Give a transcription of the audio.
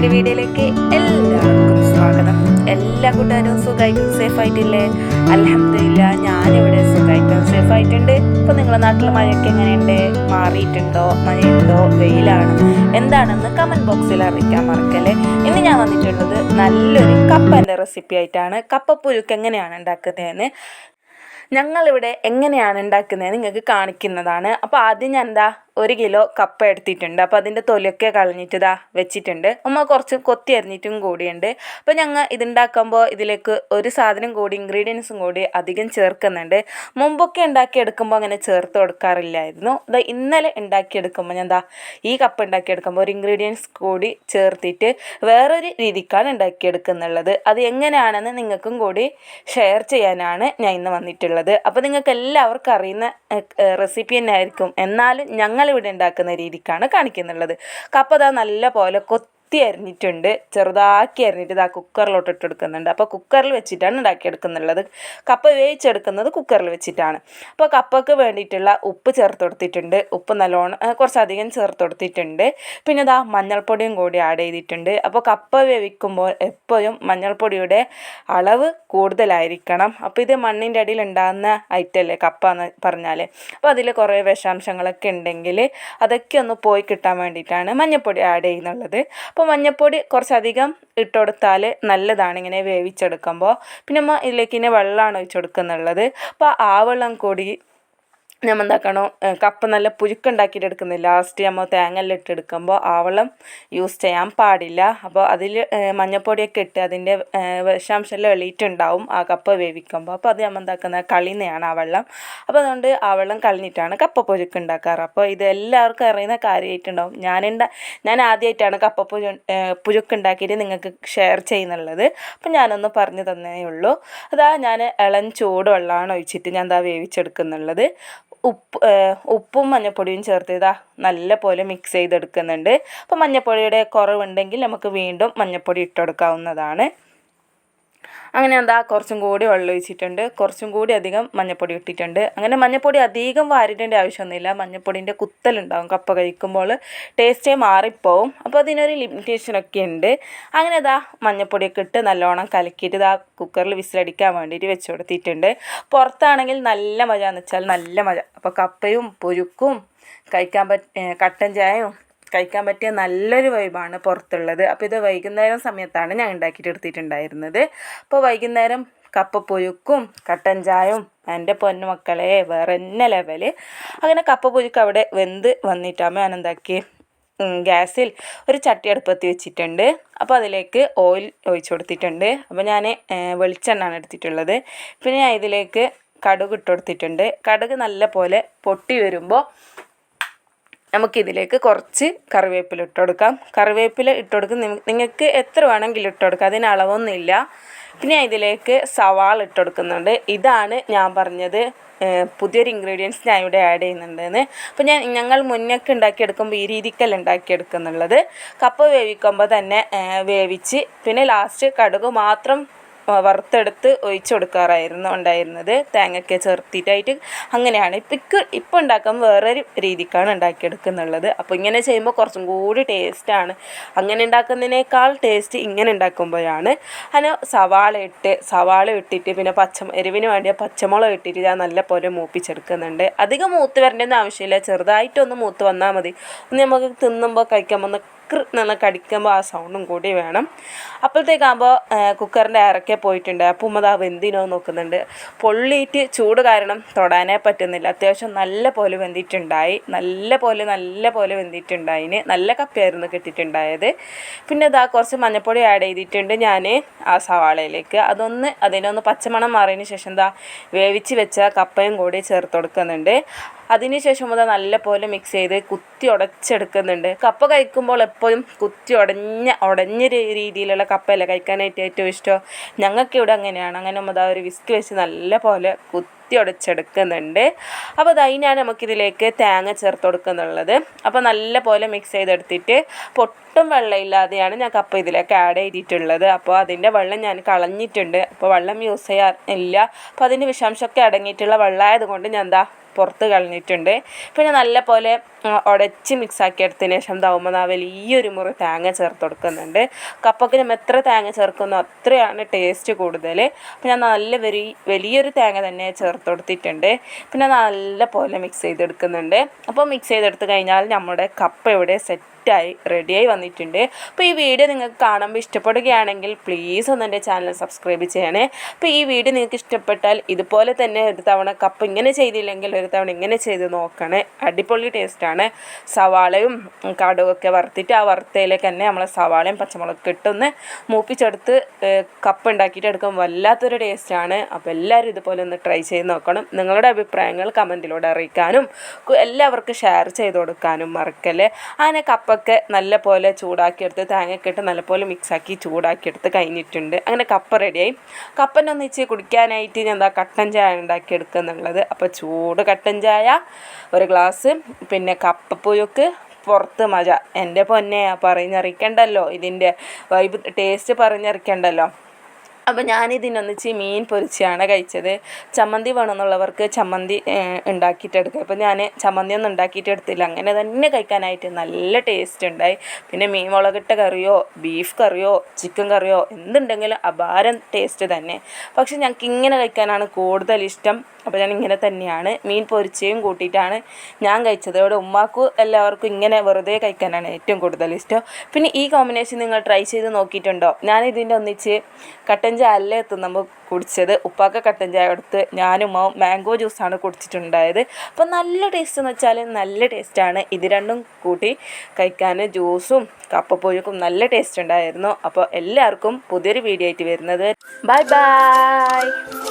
പുതിയൊരു വീഡിയോയിലേക്ക് എല്ലാവർക്കും സ്വാഗതം. എല്ലാ കൂട്ടുകാരും സുഖമായിട്ടും സേഫ് ആയിട്ടില്ലേ അലഹമില്ല ഞാനിവിടെ സുഖമായിട്ടും സേഫ് ആയിട്ടുണ്ട് ഇപ്പോൾ നിങ്ങളുടെ നാട്ടിൽ മഴയൊക്കെ എങ്ങനെയുണ്ട്? മാറിയിട്ടുണ്ടോ? മഴയുണ്ടോ? വെയിലാണ്. എന്താണെന്ന് കമന്റ് ബോക്സിൽ അറിയിക്കാൻ മറക്കല്ലേ? ഇന്ന് ഞാൻ വന്നിട്ടുള്ളത് നല്ലൊരു കപ്പന്റെ റെസിപ്പി ആയിട്ടാണ്. കപ്പപ്പുരുക്ക് എങ്ങനെയാണ് ഉണ്ടാക്കുന്നതെന്ന് ഞങ്ങളിവിടെ എങ്ങനെയാണ് ഉണ്ടാക്കുന്നത് നിങ്ങൾക്ക് കാണിക്കുന്നതാണ്. അപ്പോൾ ആദ്യം ഞാൻ എന്താ ഒരു കിലോ കപ്പ എടുത്തിട്ടുണ്ട്. അപ്പോൾ അതിന്റെ തൊലിയൊക്കെ കളഞ്ഞിട്ട് ഇതാ വെച്ചിട്ടുണ്ട്. ഉമ്മ കുറച്ച് കൊത്തി അരിഞ്ഞിട്ടും കൂടിയുണ്ട്. അപ്പോൾ ഞങ്ങൾ ഇതുണ്ടാക്കുമ്പോൾ ഇതിലേക്ക് ഒരു സാധനം കൂടി ഇൻഗ്രീഡിയൻസും കൂടി അധികം ചേർക്കുന്നുണ്ട്. മുമ്പൊക്കെ ഉണ്ടാക്കിയെടുക്കുമ്പോൾ അങ്ങനെ ചേർത്ത് കൊടുക്കാറില്ലായിരുന്നു. അതാ ഇന്നലെ ഉണ്ടാക്കിയെടുക്കുമ്പോൾ ഞാൻ എന്താ ഈ കപ്പ ഉണ്ടാക്കിയെടുക്കുമ്പോൾ ഒരു ഇൻഗ്രീഡിയൻസ് കൂടി ചേർത്തിട്ട് വേറൊരു രീതിക്കാണ് ഉണ്ടാക്കിയെടുക്കുന്നുള്ളത്. അത് എങ്ങനെയാണെന്ന് നിങ്ങൾക്കും കൂടി ഷെയർ ചെയ്യാനാണ് ഞാൻ ഇന്ന് വന്നിട്ടുള്ളത്. അപ്പോൾ നിങ്ങൾക്ക് എല്ലാവർക്കും അറിയുന്ന റെസിപ്പി തന്നെ ആയിരിക്കും എന്നാലും ഞങ്ങളിവിടെ ഉണ്ടാക്കുന്ന രീതിക്കാണ് കാണിക്കുന്നുള്ളത്. കപ്പ ദാ നല്ല പോലെ കൊത്തി അരിഞ്ഞിട്ടുണ്ട് ചെറുതാക്കി അരിഞ്ഞിട്ട് ഇതാ കുക്കറിലോട്ട് ഇട്ടെടുക്കുന്നുണ്ട്. അപ്പോൾ കുക്കറിൽ വെച്ചിട്ടാണ് ഉണ്ടാക്കിയെടുക്കുന്നുള്ളത് കപ്പ വേവിച്ചെടുക്കുന്നത് കുക്കറിൽ വെച്ചിട്ടാണ്. അപ്പോൾ കപ്പക്ക് വേണ്ടിയിട്ടുള്ള ഉപ്പ് ചേർത്ത് കൊടുത്തിട്ടുണ്ട് ഉപ്പ് നല്ലോണം ആ, കുറച്ചധികം ചേർത്ത് കൊടുത്തിട്ടുണ്ട് പിന്നെ ഇതാ മഞ്ഞൾപ്പൊടിയും കൂടി ആഡ് ചെയ്തിട്ടുണ്ട്. അപ്പോൾ കപ്പ വേവിക്കുമ്പോൾ എപ്പോഴും മഞ്ഞൾപ്പൊടിയുടെ അളവ് കൂടുതലായിരിക്കണം. അപ്പോൾ ഇത് മണ്ണിന്റെ അടിയിൽ ഉണ്ടാകുന്ന ഐറ്റം അല്ലേ കപ്പ എന്ന് പറഞ്ഞാൽ അപ്പോൾ അതിൽ കുറേ വിഷാംശങ്ങളൊക്കെ ഉണ്ടെങ്കിൽ അതൊക്കെ ഒന്ന് പോയി കിട്ടാൻ വേണ്ടിയിട്ടാണ് മഞ്ഞൾപ്പൊടി ആഡ് ചെയ്യുന്നുള്ളത്. മഞ്ഞൾപ്പൊടി കുറച്ചധികം ഇട്ട് കൊടുത്താൽ നല്ലതാണ് ഇങ്ങനെ വേവിച്ചെടുക്കുമ്പോൾ പിന്നെ നമ്മൾ ഇതിലേക്ക് ഇങ്ങനെ വെള്ളമാണ് ഒഴിച്ച് കൊടുക്കുന്നുള്ളത് അപ്പോൾ ആ വെള്ളം കൂടി നമ്മൾ എന്താക്കണോ കപ്പ നല്ല പുഴുക്കുണ്ടാക്കിയിട്ട് എടുക്കുന്നില്ല. ലാസ്റ്റ് നമ്മൾ തേങ്ങയെല്ലാം ഇട്ടെടുക്കുമ്പോൾ ആ വെള്ളം യൂസ് ചെയ്യാൻ പാടില്ല. അപ്പോൾ അതിൽ മഞ്ഞപ്പൊടിയൊക്കെ ഇട്ട് അതിന്റെ വിഷാംശമെല്ലാം എളിയിട്ടുണ്ടാവും ആ കപ്പ വേവിക്കുമ്പോൾ അപ്പോൾ അത് നമ്മൾ എന്താക്കുന്ന കളിയുന്നതാണ് ആ വെള്ളം. അപ്പോൾ അതുകൊണ്ട് ആ വെള്ളം കളഞ്ഞിട്ടാണ് കപ്പ പുഴുക്ക് ഉണ്ടാക്കാറ് അപ്പോൾ ഇത് എല്ലാവർക്കും അറിയുന്ന കാര്യമായിട്ടുണ്ടാവും. ഞാനുണ്ട ഞാൻ ആദ്യമായിട്ടാണ് കപ്പ പുഴു പുഴുക്ക് ഉണ്ടാക്കിയിട്ട് നിങ്ങൾക്ക് ഷെയർ ചെയ്യുന്നുള്ളത്. അപ്പോൾ ഞാനൊന്ന് പറഞ്ഞു തന്നേ ഉള്ളൂ അതാ ഞാൻ ഇളം ചൂടുവെള്ളമാണ് ഒഴിച്ചിട്ട് ഞാൻ എന്താ വേവിച്ചെടുക്കുന്നുള്ളത്. ഉപ്പ് ഉപ്പും മഞ്ഞൾപ്പൊടിയും ചേർത്ത് ഇതാ നല്ല പോലെ മിക്സ് ചെയ്തെടുക്കുന്നുണ്ട്. അപ്പോൾ മഞ്ഞൾപ്പൊടിയുടെ കുറവുണ്ടെങ്കിൽ നമുക്ക് വീണ്ടും മഞ്ഞൾപ്പൊടി ഇട്ടെടുക്കാവുന്നതാണ്. അങ്ങനെ എന്താ കുറച്ചും കൂടി വെള്ളം ഒഴിച്ചിട്ടുണ്ട്. കുറച്ചും കൂടി അധികം മഞ്ഞപ്പൊടി ഇട്ടിട്ടുണ്ട്. അങ്ങനെ മഞ്ഞപ്പൊടി അധികം വാരിടേണ്ട ആവശ്യമൊന്നുമില്ല. മഞ്ഞൾപ്പൊടിന്റെ കുത്തലുണ്ടാവും കപ്പ കഴിക്കുമ്പോൾ ടേസ്റ്റേ മാറിപ്പോവും. അപ്പോൾ അതിനൊരു ലിമിറ്റേഷനൊക്കെ ഉണ്ട്. അങ്ങനെ ഇതാ മഞ്ഞൾപ്പൊടിയൊക്കെ ഇട്ട് നല്ലോണം കലക്കിയിട്ട് ഇതാ കുക്കറിൽ വിസിലടിക്കാൻ വേണ്ടിയിട്ട് വെച്ച് കൊടുത്തിട്ടുണ്ട്. പുറത്താണെങ്കിൽ നല്ല മഴ എന്ന് വെച്ചാൽ നല്ല മഴ. അപ്പോൾ കപ്പയും പൊരുക്കും കഴിക്കാൻ പറ്റ കട്ടൻ ചായയും കഴിക്കാൻ പറ്റിയ നല്ലൊരു വൈബാണ് പുറത്തുള്ളത്. അപ്പോൾ ഇത് വൈകുന്നേരം സമയത്താണ് ഞാൻ ഉണ്ടാക്കിയിട്ട് എടുത്തിട്ടുണ്ടായിരുന്നത്. അപ്പോൾ വൈകുന്നേരം കപ്പ പുഴുക്കും കട്ടൻ ചായയും എന്റെ പൊന്നു മക്കളെ വേറെ തന്നെ ലെവൽ അങ്ങനെ കപ്പ പുഴുക്ക് അവിടെ വെന്ത് വന്നിട്ടാകുമ്പോൾ ഞാൻ എന്താക്കി ഗ്യാസിൽ ഒരു ചട്ടി അടുപ്പത്തി വെച്ചിട്ടുണ്ട്. അപ്പോൾ അതിലേക്ക് ഓയിൽ ഒഴിച്ചു കൊടുത്തിട്ടുണ്ട്. അപ്പോൾ ഞാൻ വെളിച്ചെണ്ണാണ് എടുത്തിട്ടുള്ളത്. പിന്നെ ഞാൻ ഇതിലേക്ക് കടുക് ഇട്ട് കൊടുത്തിട്ടുണ്ട്. കടുക് നല്ല പോലെ പൊട്ടി വരുമ്പോൾ നമുക്കിതിലേക്ക് കുറച്ച് കറിവേപ്പില ഇട്ട് കൊടുക്കാം കറിവേപ്പില ഇട്ട് കൊടുക്കും നിങ്ങൾക്ക് എത്ര വേണമെങ്കിലും ഇട്ട് കൊടുക്കാം അതിന് അളവൊന്നുമില്ല. പിന്നെ ഇതിലേക്ക് സവാള ഇട്ട് കൊടുക്കുന്നുണ്ട് ഇതാണ് ഞാൻ പറഞ്ഞത് പുതിയൊരു ഇൻഗ്രീഡിയൻസ് ഞാൻ ഇവിടെ ആഡ് ചെയ്യുന്നുണ്ടെന്ന്. അപ്പോൾ ഞാൻ ഞങ്ങൾ മുന്നൊക്കെ ഉണ്ടാക്കിയെടുക്കുമ്പോൾ ഈ രീതിക്കല്ല ഉണ്ടാക്കിയെടുക്കുന്നുള്ളത്. കപ്പ വേവിക്കുമ്പോൾ തന്നെ വേവിച്ച് പിന്നെ ലാസ്റ്റ് കടുക് മാത്രം വറുത്തെടുത്ത് ഒഴിച്ചു കൊടുക്കാറായിരുന്നു ഉണ്ടായിരുന്നത്. തേങ്ങയൊക്കെ ചേർത്തിട്ടായിട്ട് അങ്ങനെയാണ്. ഇപ്പം ഇപ്പോൾ ഇപ്പം ഉണ്ടാക്കുമ്പോൾ വേറൊരു രീതിക്കാണ് ഉണ്ടാക്കിയെടുക്കുന്നുള്ളത്. അപ്പോൾ ഇങ്ങനെ ചെയ്യുമ്പോൾ കുറച്ചും കൂടി ടേസ്റ്റാണ് അങ്ങനെ ഉണ്ടാക്കുന്നതിനേക്കാൾ ടേസ്റ്റ് ഇങ്ങനെ ഉണ്ടാക്കുമ്പോഴാണ്. അതിന് സവാള ഇട്ട് സവാള ഇട്ടിട്ട് പിന്നെ പച്ച എരിവിന് വേണ്ടിയ പച്ചമുളക് ഇട്ടിട്ട് ഞാൻ നല്ല പോലെ മൂപ്പിച്ചെടുക്കുന്നുണ്ട്. അധികം മൂത്ത് വരേണ്ടെന്ന് ആവശ്യമില്ല. ചെറുതായിട്ടൊന്ന് മൂത്ത് വന്നാൽ മതി. ഒന്ന് നമുക്ക് തിന്നുമ്പോൾ കഴിക്കുമ്പോൾ ഒന്ന് എന്നുള്ള കടിക്കുമ്പോൾ ആ സൗണ്ടും കൂടി വേണം. അപ്പോഴത്തേക്കാകുമ്പോൾ കുക്കറിന്റെ ഇറക്കെ പോയിട്ടുണ്ട്. അപ്പോൾ ഉമ്മ വെന്തിനോ നോക്കുന്നുണ്ട്. പൊള്ളിയിട്ട് ചൂട് കാരണം തൊടാനേ പറ്റുന്നില്ല. അത്യാവശ്യം നല്ല പോലെ വെന്തിട്ടുണ്ടായി. നല്ല പോലെ നല്ല പോലെ വെന്തിട്ടുണ്ടായിന് നല്ല കപ്പയായിരുന്നു കിട്ടിയിട്ടുണ്ടായത്. പിന്നെ ഇതാ കുറച്ച് മഞ്ഞൾപ്പൊടി ആഡ് ചെയ്തിട്ടുണ്ട് ഞാൻ ആ സവാളയിലേക്ക്. അതൊന്ന് അതിനൊന്ന് പച്ചമണം മാറിയതിന് ശേഷം എന്താ വേവിച്ച് വെച്ച കപ്പയും കൂടി ചേർത്ത് കൊടുക്കുന്നുണ്ട്. അതിന് ശേഷം മുതൽ നല്ല പോലെ മിക്സ് ചെയ്ത് കുത്തി ഉടച്ചെടുക്കുന്നുണ്ട്. കപ്പ കഴിക്കുമ്പോൾ എപ്പോഴും കുത്തി ഉടഞ്ഞ ഉടഞ്ഞ രീതിയിലുള്ള കപ്പയല്ലേ കഴിക്കാനായിട്ട് ഏറ്റവും ഇഷ്ടം? ഞങ്ങൾക്ക് ഇവിടെ അങ്ങനെയാണ്. അങ്ങനെ നമ്മൾ ഒരു വിസ്ക് വെച്ച് നല്ല പോലെ കുത്തി കുത്തി ഉടച്ചെടുക്കുന്നുണ്ട് അപ്പോൾ അതിനാണ് നമുക്കിതിലേക്ക് തേങ്ങ ചേർത്ത് കൊടുക്കുന്നുള്ളത്. അപ്പോൾ നല്ല പോലെ മിക്സ് ചെയ്തെടുത്തിട്ട് പൊട്ടും വെള്ളമില്ലാതെയാണ് ഞാൻ കപ്പ ഇതിലേക്ക് ആഡ് ചെയ്തിട്ടുള്ളത്. അപ്പോൾ അതിന്റെ വെള്ളം ഞാൻ കളഞ്ഞിട്ടുണ്ട്. അപ്പോൾ വെള്ളം യൂസ് ചെയ്യാറില്ല അപ്പോൾ അതിന്റെ വിഷാംശമൊക്കെ അടങ്ങിയിട്ടുള്ള വെള്ളമായതുകൊണ്ട് ഞാൻ എന്താ പുറത്ത് കളഞ്ഞിട്ടുണ്ട്. പിന്നെ നല്ല പോലെ ഉടച്ച് മിക്സാക്കി എടുത്തതിന് ശേഷം ദാവുമ്പോൾ ആ വലിയൊരു മുറി തേങ്ങ ചേർത്ത് കൊടുക്കുന്നുണ്ട്. കപ്പൊക്കെ നമ്മൾ എത്ര തേങ്ങ ചേർക്കുന്നോ അത്രയാണ് ടേസ്റ്റ് കൂടുതൽ അപ്പം ഞാൻ നല്ല വലിയ വലിയൊരു തേങ്ങ തന്നെ ചേർത്ത് കൊടുത്തിട്ടുണ്ട്. പിന്നെ നല്ല പോലെ മിക്സ് ചെയ്തെടുക്കുന്നുണ്ട്. അപ്പോൾ മിക്സ് ചെയ്തെടുത്ത് കഴിഞ്ഞാൽ നമ്മുടെ കപ്പ് ഇവിടെ സെറ്റ് സെറ്റായി റെഡിയായി വന്നിട്ടുണ്ട്. അപ്പോൾ ഈ വീഡിയോ നിങ്ങൾക്ക് കാണുമ്പോൾ ഇഷ്ടപ്പെടുകയാണെങ്കിൽ പ്ലീസ് ഒന്ന് എന്റെ ചാനൽ സബ്സ്ക്രൈബ് ചെയ്യണേ. അപ്പോൾ ഈ വീഡിയോ നിങ്ങൾക്ക് ഇഷ്ടപ്പെട്ടാൽ ഇതുപോലെ തന്നെ ഒരു തവണ കപ്പ് ഇങ്ങനെ ചെയ്തില്ലെങ്കിൽ ഒരു തവണ ഇങ്ങനെ ചെയ്ത് നോക്കണേ. അടിപൊളി ടേസ്റ്റാണ് സവാളയും കടുകൊക്കെ വറുത്തിട്ട് ആ വറുത്തയിലേക്ക് തന്നെ നമ്മൾ സവാളയും പച്ചമുളകൊക്കെ ഇട്ടൊന്ന് മൂപ്പിച്ചെടുത്ത് കപ്പ് ഉണ്ടാക്കിയിട്ട് എടുക്കുമ്പോൾ വല്ലാത്തൊരു ടേസ്റ്റാണ് അപ്പോൾ എല്ലാവരും ഇതുപോലെ ഒന്ന് ട്രൈ ചെയ്ത് നോക്കണം. നിങ്ങളുടെ അഭിപ്രായങ്ങൾ കമന്റിലൂടെ അറിയിക്കാനും എല്ലാവർക്കും ഷെയർ ചെയ്ത് കൊടുക്കാനും മറക്കല്ലേ. അങ്ങനെ കപ്പ കപ്പൊക്കെ നല്ല പോലെ ചൂടാക്കിയെടുത്ത് തേങ്ങയൊക്കെ നല്ല പോലെ മിക്സാക്കി ചൂടാക്കിയെടുത്ത് കഴിഞ്ഞിട്ടുണ്ട്. അങ്ങനെ കപ്പ റെഡിയായി. കപ്പന്റെ ഒന്നിച്ച് കുടിക്കാനായിട്ട് ഞാൻ എന്താ കട്ടൻ ചായ ഉണ്ടാക്കിയെടുക്കുന്നുള്ളത്. അപ്പോൾ ചൂട് കട്ടൻ ചായ ഒരു ഗ്ലാസ് പിന്നെ കപ്പപ്പുഴുക്ക് പുറത്ത് മജ. എന്റെ പൊന്നെ പറഞ്ഞറിയിക്കണ്ടല്ലോ. ഇതിന്റെ വൈബ് ടേസ്റ്റ് പറഞ്ഞറിയിക്കണ്ടല്ലോ. അപ്പോൾ ഞാനിതിനൊന്നിച്ച് മീൻ പൊരിച്ചാണ് കഴിച്ചത്. ചമ്മന്തി വേണമെന്നുള്ളവർക്ക് ചമ്മന്തി ഉണ്ടാക്കിയിട്ടെടുക്കുക അപ്പോൾ ഞാൻ ചമ്മന്തി ഒന്നും ഉണ്ടാക്കിയിട്ടെടുത്തില്ല അങ്ങനെ തന്നെ കഴിക്കാനായിട്ട് നല്ല ടേസ്റ്റ് ഉണ്ടായി. പിന്നെ മീൻ മുളകിട്ട കറിയോ ബീഫ് കറിയോ ചിക്കൻ കറിയോ എന്തുണ്ടെങ്കിലും അപാരം ടേസ്റ്റ് തന്നെ. പക്ഷെ ഞങ്ങൾക്ക് ഇങ്ങനെ കഴിക്കാനാണ് കൂടുതൽ ഇഷ്ടം അപ്പോൾ ഞാൻ ഇങ്ങനെ തന്നെയാണ്. മീൻ പൊരിച്ചയും കൂട്ടിയിട്ടാണ് ഞാൻ കഴിച്ചത്. ഇവിടെ ഉമ്മാക്കും എല്ലാവർക്കും ഇങ്ങനെ വെറുതെ കഴിക്കാനാണ് ഏറ്റവും കൂടുതൽ ഇഷ്ടം. പിന്നെ ഈ കോമ്പിനേഷൻ നിങ്ങൾ ട്രൈ ചെയ്ത് നോക്കിയിട്ടുണ്ടോ? ഞാൻ ഇതിന്റെ ഒന്നിച്ച് കട്ടൻ ചായ അല്ല നമ്മൾ കുടിച്ചത്. ഉപ്പാക്ക കട്ടൻ ചായ എടുത്ത് ഞാനും മാംഗോ ജ്യൂസാണ് കുടിച്ചിട്ടുണ്ടായത്. അപ്പോൾ നല്ല ടേസ്റ്റ് എന്ന് വെച്ചാൽ നല്ല ടേസ്റ്റാണ് ഇത് രണ്ടും കൂട്ടി കഴിക്കാൻ ജ്യൂസും കപ്പപ്പൊഴുക്കും നല്ല ടേസ്റ്റ് ഉണ്ടായിരുന്നു. അപ്പോൾ എല്ലാവർക്കും പുതിയൊരു വീഡിയോ ആയിട്ട് വരുന്നത്. Bye bye